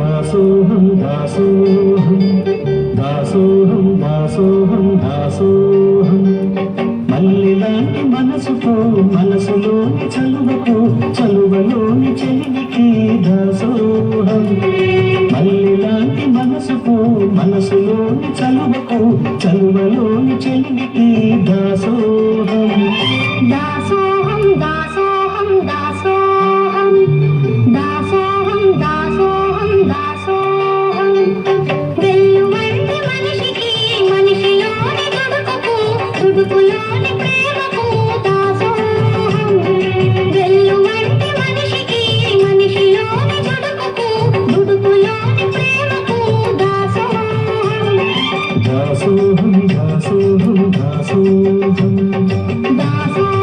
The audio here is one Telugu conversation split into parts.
दासोऽहं दासोऽहं दासोऽहं दासोऽहं మనసుకు మనసులో చలువకు చలువలోని చెలికి దాసోహం దాసోహం దాసోహం. దాసోహం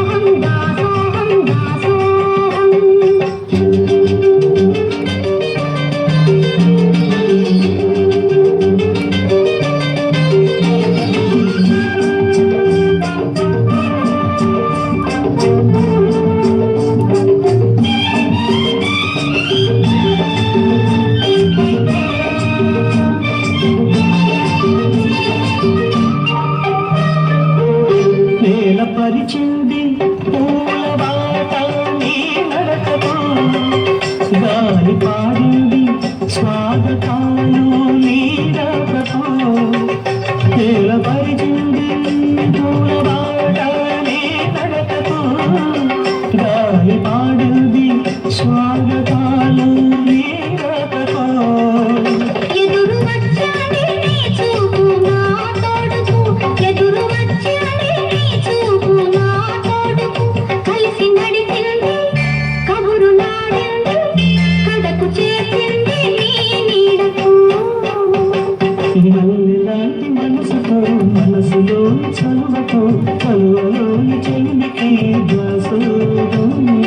పిల్లల్లాంటి మనసుతో మనసులో చలువతో కలువలోని చెలిమికి దాసోదోని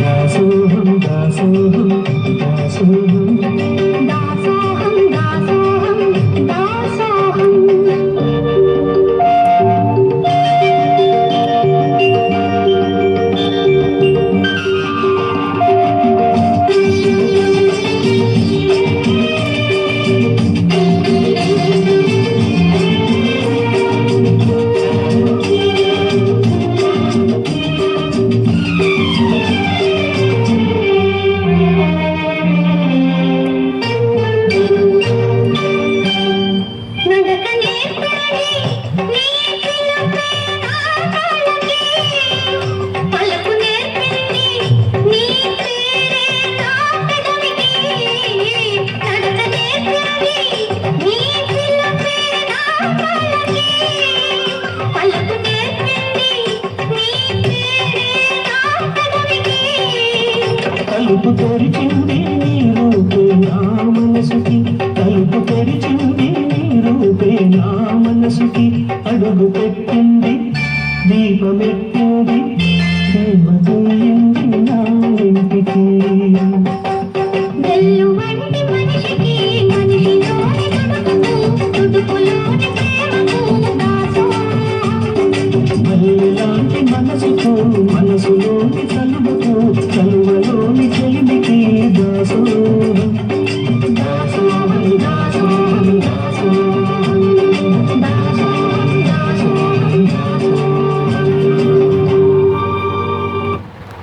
దాసోహం దాసోహం తలుపు తెరిచింది నీ రూపే నా మనసుకి. తలుపు తెరిచింది నీ రూపే నా మనసుకి. అడుగు పెట్టింది దీపమెట్టింది దేవతయింది నా ఇంటికి. మనసుతో మనసులోని తల